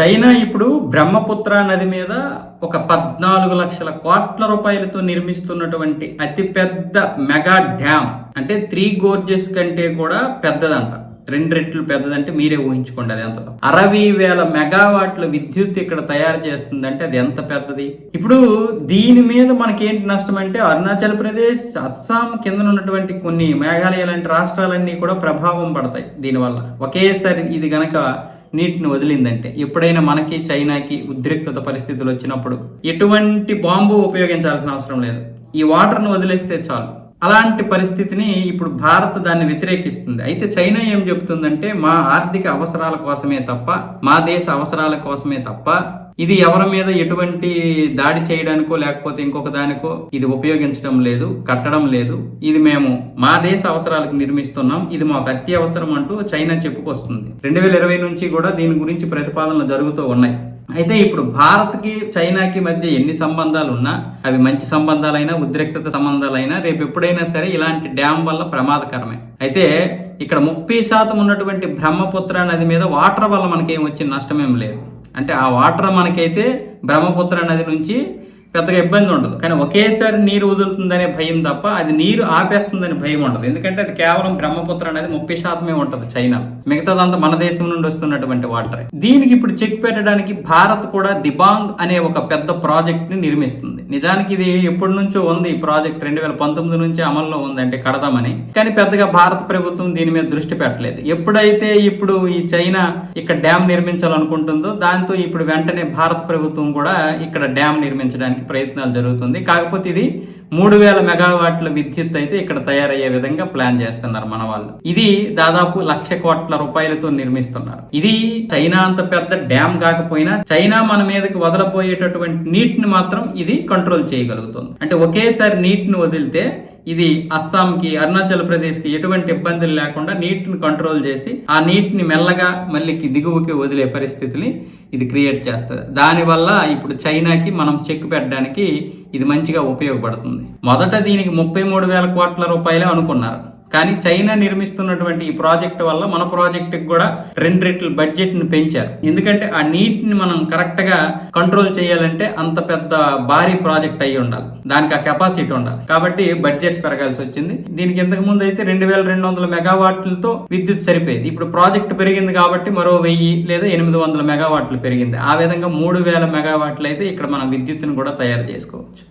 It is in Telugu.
చైనా ఇప్పుడు బ్రహ్మపుత్ర నది మీద ఒక పద్నాలుగు లక్షల కోట్ల రూపాయలతో నిర్మిస్తున్నటువంటి అతిపెద్ద మెగా డ్యామ్. అంటే త్రీ గోర్జెస్ కంటే కూడా పెద్దదంట. రెండు రెట్లు పెద్దదంటే మీరే ఊహించుకోండి అది ఎంత అరవై వేల మెగావాట్ల విద్యుత్ ఇక్కడ తయారు చేస్తుందంటే అది ఎంత పెద్దది? ఇప్పుడు దీని మీద మనకేంటి నష్టం అంటే అరుణాచల్ ప్రదేశ్ అస్సాం కింద ఉన్నటువంటి కొన్ని మేఘాలయ లాంటి రాష్ట్రాలన్నీ కూడా ప్రభావం పడతాయి దీనివల్ల. ఒకేసారి ఇది గనక నీటిని వదిలిందంటే ఎప్పుడైనా మనకి చైనాకి ఉద్రిక్తత పరిస్థితులు వచ్చినప్పుడు ఎటువంటి బాంబు ఉపయోగించాల్సిన అవసరం లేదు. ఈ వాటర్ను వదిలేస్తే చాలు. అలాంటి పరిస్థితిని ఇప్పుడు భారత్ దాన్ని వ్యతిరేకిస్తుంది. అయితే చైనా ఏం చెబుతుందంటే మా ఆర్థిక అవసరాల కోసమే తప్ప మా దేశ అవసరాల కోసమే తప్ప ఇది ఎవరి మీద ఎటువంటి దాడి చేయడానికో లేకపోతే ఇంకొక దానికో ఇది ఉపయోగించడం లేదు కట్టడం లేదు. ఇది మేము మా దేశ అవసరాలకు నిర్మిస్తున్నాం. ఇది మాకు అత్యవసరం అంటూ చైనా చెప్పుకొస్తుంది. రెండు వేల ఇరవై నుంచి కూడా దీని గురించి ప్రతిపాదనలు జరుగుతూ ఉన్నాయి. అయితే ఇప్పుడు భారత్కి చైనాకి మధ్య ఎన్ని సంబంధాలు ఉన్నా అవి మంచి సంబంధాలైనా ఉద్రిక్తత సంబంధాలైనా రేపు ఎప్పుడైనా సరే ఇలాంటి డ్యామ్ వల్ల ప్రమాదకరమే. అయితే ఇక్కడ ముప్పై శాతం ఉన్నటువంటి బ్రహ్మపుత్ర నది మీద వాటర్ వల్ల మనకేం వచ్చిన నష్టమేం లేదు. అంటే ఆ వాటర్ మనకైతే బ్రహ్మపుత్ర నది నుంచి పెద్దగా ఇబ్బంది ఉండదు. కానీ ఒకేసారి నీరు వదులుతుందనే భయం తప్ప అది నీరు ఆపేస్తుందని భయం ఉండదు. ఎందుకంటే అది కేవలం బ్రహ్మపుత్ర అనేది ముప్పై శాతమే ఉంటుంది చైనా. మిగతాదంతా మన దేశం నుండి వస్తున్నటువంటి వాటర్. దీనికి ఇప్పుడు చెక్ పెట్టడానికి భారత్ కూడా దిబాంగ్ అనే ఒక పెద్ద ప్రాజెక్ట్ని నిర్మిస్తుంది. నిజానికి ఇది ఎప్పటి నుంచో ఉంది ఈ ప్రాజెక్ట్. రెండు వేల పంతొమ్మిది నుంచి అమల్లో ఉందంటే కడదామని. కానీ పెద్దగా భారత ప్రభుత్వం దీని మీద దృష్టి పెట్టలేదు. ఎప్పుడైతే ఇప్పుడు ఈ చైనా ఇక్కడ డ్యామ్ నిర్మించాలనుకుంటుందో దాంతో ఇప్పుడు వెంటనే భారత ప్రభుత్వం కూడా ఇక్కడ డ్యామ్ నిర్మించడానికి ప్రయత్నాలు జరుగుతుంది. కాకపోతే ఇది మూడు వేల మెగావాట్ల విద్యుత్ అయితే ఇక్కడ తయారయ్యే విధంగా ప్లాన్ చేస్తున్నారు మన వాళ్ళు. ఇది దాదాపు లక్ష కోట్ల రూపాయలతో నిర్మిస్తున్నారు. ఇది చైనా అంత పెద్ద డ్యామ్ కాకపోయినా చైనా మన మీదకి వదలబోయేటటువంటి నీటిని మాత్రం ఇది కంట్రోల్ చేయగలుగుతుంది. అంటే ఒకేసారి నీటిని వదిలితే ఇది అస్సాంకి అరుణాచల్ ప్రదేశ్కి ఎటువంటి ఇబ్బందులు లేకుండా నీటిని కంట్రోల్ చేసి ఆ నీటిని మెల్లగా మళ్ళీ దిగువకి వదిలే పరిస్థితిని ఇది క్రియేట్ చేస్తుంది. దానివల్ల ఇప్పుడు చైనాకి మనం చెక్ పెట్టడానికి ఇది మంచిగా ఉపయోగపడుతుంది. మొదట దీనికి ముప్పై మూడు వేల కోట్ల రూపాయలే అనుకున్నారు. కానీ చైనా నిర్మిస్తున్నటువంటి ఈ ప్రాజెక్ట్ వల్ల మన ప్రాజెక్టుకి కూడా రెండు రెట్లు బడ్జెట్ని పెంచారు. ఎందుకంటే ఆ నీటిని మనం కరెక్ట్గా కంట్రోల్ చేయాలంటే అంత పెద్ద భారీ ప్రాజెక్ట్ అయి ఉండాలి. దానికి ఆ కెపాసిటీ ఉండాలి. కాబట్టి బడ్జెట్ పెరగాల్సి వచ్చింది. దీనికి ఇంతకు ముందు అయితే రెండు వేల రెండు వందల మెగావాట్లతో విద్యుత్ సరిపోయేది. ఇప్పుడు ప్రాజెక్ట్ పెరిగింది కాబట్టి మరో వెయ్యి లేదా ఎనిమిది వందల మెగావాట్లు పెరిగింది. ఆ విధంగా మూడు వేల మెగావాట్లు అయితే ఇక్కడ మనం విద్యుత్తును కూడా తయారు చేసుకోవచ్చు.